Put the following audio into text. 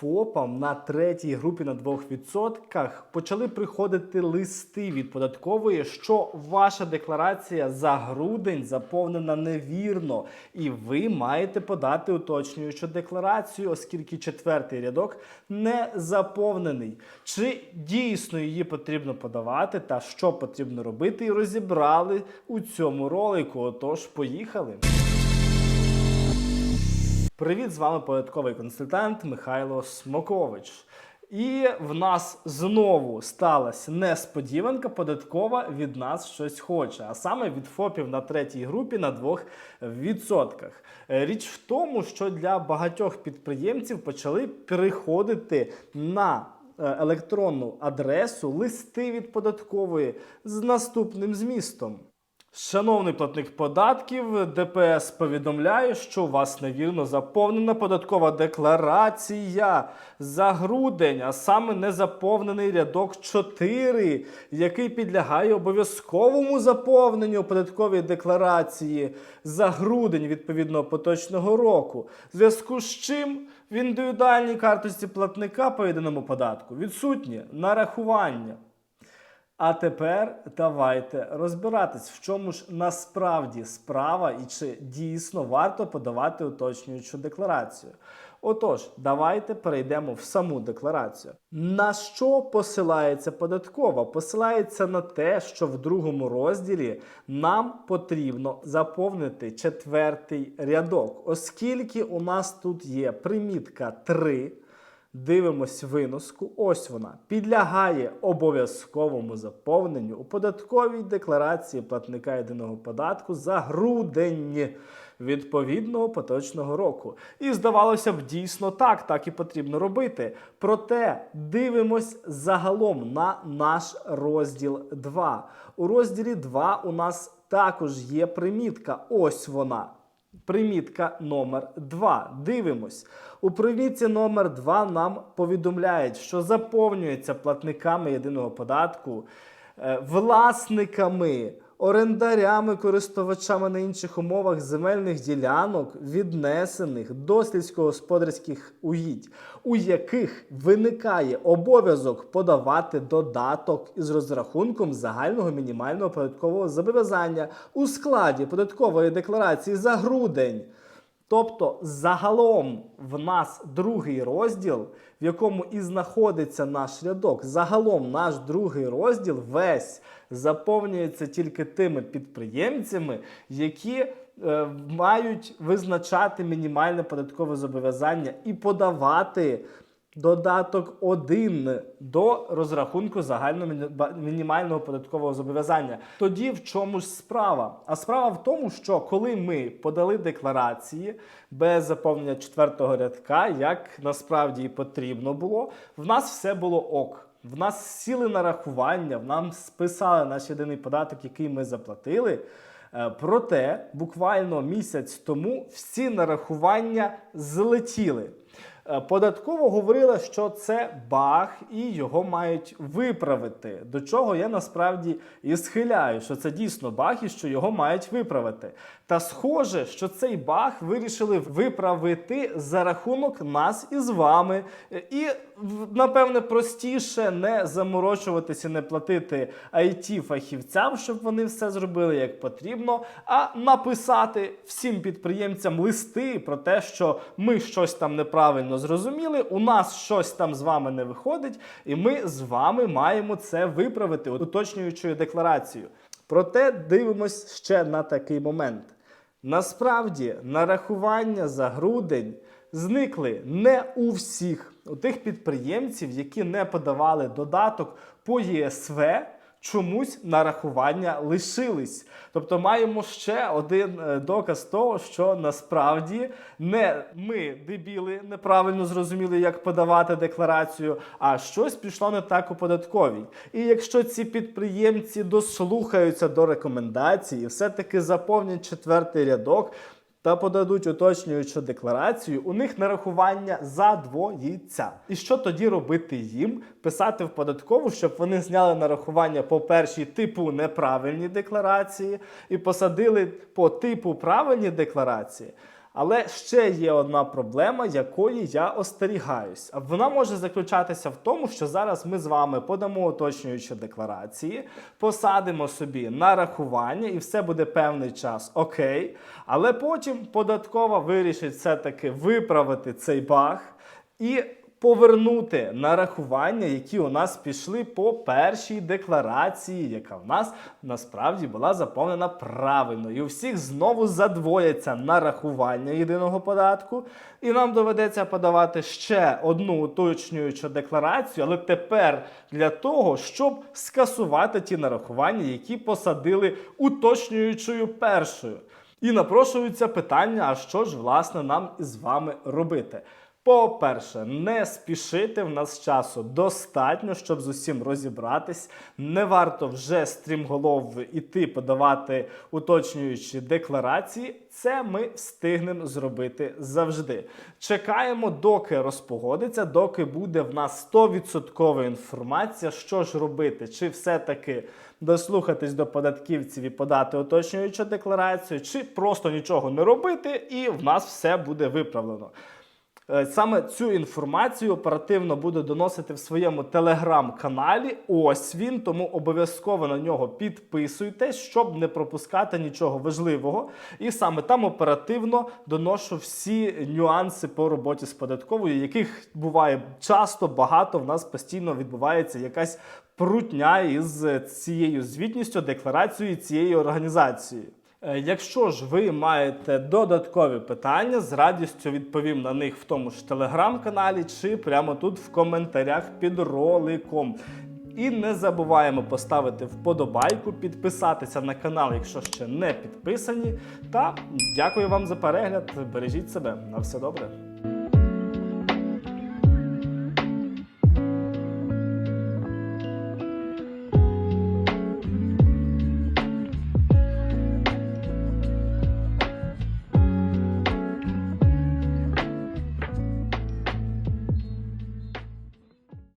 ФОПам на третій групі на 2% почали приходити листи від податкової, що ваша декларація за грудень заповнена невірно, і ви маєте подати уточнюючу декларацію, оскільки четвертий рядок не заповнений. Чи дійсно її потрібно подавати, та що потрібно робити, і розібрали у цьому ролику. Отож, поїхали. Привіт, з вами податковий консультант Михайло Смокович. І в нас знову сталася несподіванка податкова від нас щось хоче, а саме від ФОПів на третій групі на 2%. Е, Річ в тому, що для багатьох підприємців почали переходити на е, електронну адресу листи від податкової з наступним змістом. Шановний платник податків, ДПС повідомляє, що у вас невірно заповнена податкова декларація за грудень, а саме незаповнений рядок 4, який підлягає обов'язковому заповненню податкової декларації за грудень відповідного поточного року. В зв'язку з чим в індивідуальній карточці платника по єдиному податку відсутнє нарахування. А тепер давайте розбиратись, в чому ж насправді справа і чи дійсно варто подавати уточнюючу декларацію. Отож, давайте перейдемо в саму декларацію. На що посилається податкова? Посилається на те, що в другому розділі нам потрібно заповнити четвертий рядок, оскільки у нас тут є примітка 3. Дивимось виноску. Ось вона підлягає обов'язковому заповненню у податковій декларації платника єдиного податку за грудень відповідного поточного року. І здавалося б, дійсно так, так і потрібно робити. Проте дивимось загалом на наш розділ 2. У розділі 2 у нас також є примітка. Ось вона. Примітка номер 2. Дивимось. У примітці номер 2 нам повідомляють, що заповнюється платниками єдиного податку, е, власниками, орендарями, користувачами на інших умовах земельних ділянок, віднесених до сільськогосподарських угідь, у яких виникає обов'язок подавати додаток із розрахунком загального мінімального податкового зобов'язання у складі податкової декларації за грудень. Тобто, загалом в нас другий розділ, в якому і знаходиться наш рядок. Загалом наш другий розділ весь заповнюється тільки тими підприємцями, які е, мають визначати мінімальне податкове зобов'язання і подавати. Додаток 1 до розрахунку загального мінімального податкового зобов'язання. Тоді в чому ж справа? А справа в тому, що коли ми подали декларації без заповнення четвертого рядка, як насправді і потрібно було, в нас все було ок. В нас сіли нарахування, в нам списали наш єдиний податок, який ми заплатили. Е, Проте буквально місяць тому всі нарахування злетіли. Е, Податково говорила, що це баг і його мають виправити. До чого я насправді і схиляю, що це дійсно баг і що його мають виправити. Та схоже, що цей баг вирішили виправити за рахунок нас із вами. Е, І напевне простіше не заморочуватися, не платити it фахівцям, щоб вони все зробили як потрібно, а написати всім підприємцям листи про те, що ми щось там неправильно зрозуміли, у нас щось там з вами не виходить, і ми з вами маємо це виправити уточнюючою декларацією. Проте дивимось ще на такий момент. Насправді нарахування за грудень зникли не у всіх. У тих підприємців, які не подавали додаток по ЄСВ, чомусь нарахування лишились. Тобто маємо ще один е, доказ того, що насправді не ми, дебіли, неправильно зрозуміли, як подавати декларацію, а щось пішло не так у податковій. І якщо ці підприємці дослухаються до рекомендацій все-таки заповнять четвертий рядок, та подадуть уточнюючу декларацію, у них нарахування задвоїться. І що тоді робити їм? Писати в податкову, щоб вони зняли нарахування по першій типу неправильні декларації і посадили по типу правильні декларації. Але ще є одна проблема, якої я остерігаюсь. Вона може заключатися в тому, що зараз ми з вами подамо уточнюючі декларації, посадимо собі на рахування, і все буде певний час окей. Але потім податкова вирішить все-таки виправити цей баг і повернути нарахування, які у нас пішли по першій декларації, яка в нас насправді була заповнена правильно. І у всіх знову задвояться нарахування єдиного податку, і нам доведеться подавати ще одну уточнюючу декларацію, але тепер для того, щоб скасувати ті нарахування, які посадили уточнюючою першою. І напрошуються питання: а що ж власне нам із вами робити? По-перше, не спішити в нас часу достатньо, щоб з усім розібратись. Не варто вже стрімголов іти подавати уточнюючі декларації. Це ми встигнемо зробити завжди. Чекаємо, доки розпогодиться, доки буде в нас 100% інформація, що ж робити, чи все-таки дослухатись до податківців і подати уточнюючу декларацію, чи просто нічого не робити, і в нас все буде виправлено. Е, Саме цю інформацію оперативно буду доносити в своєму телеграм-каналі. Ось він, тому обов'язково на нього підписуйтесь, щоб не пропускати нічого важливого. І саме там оперативно доношу всі нюанси по роботі з податковою, яких буває часто багато. В нас постійно відбувається якась прутня із цією звітністю, декларацією цієї організації. Е, Якщо ж ви маєте додаткові питання, з радістю відповім на них в тому ж телеграм-каналі чи прямо тут в коментарях під роликом. І не забуваємо поставити вподобайку, підписатися на канал, якщо ще не підписані. Та дякую вам за перегляд. Бережіть себе. На все добре.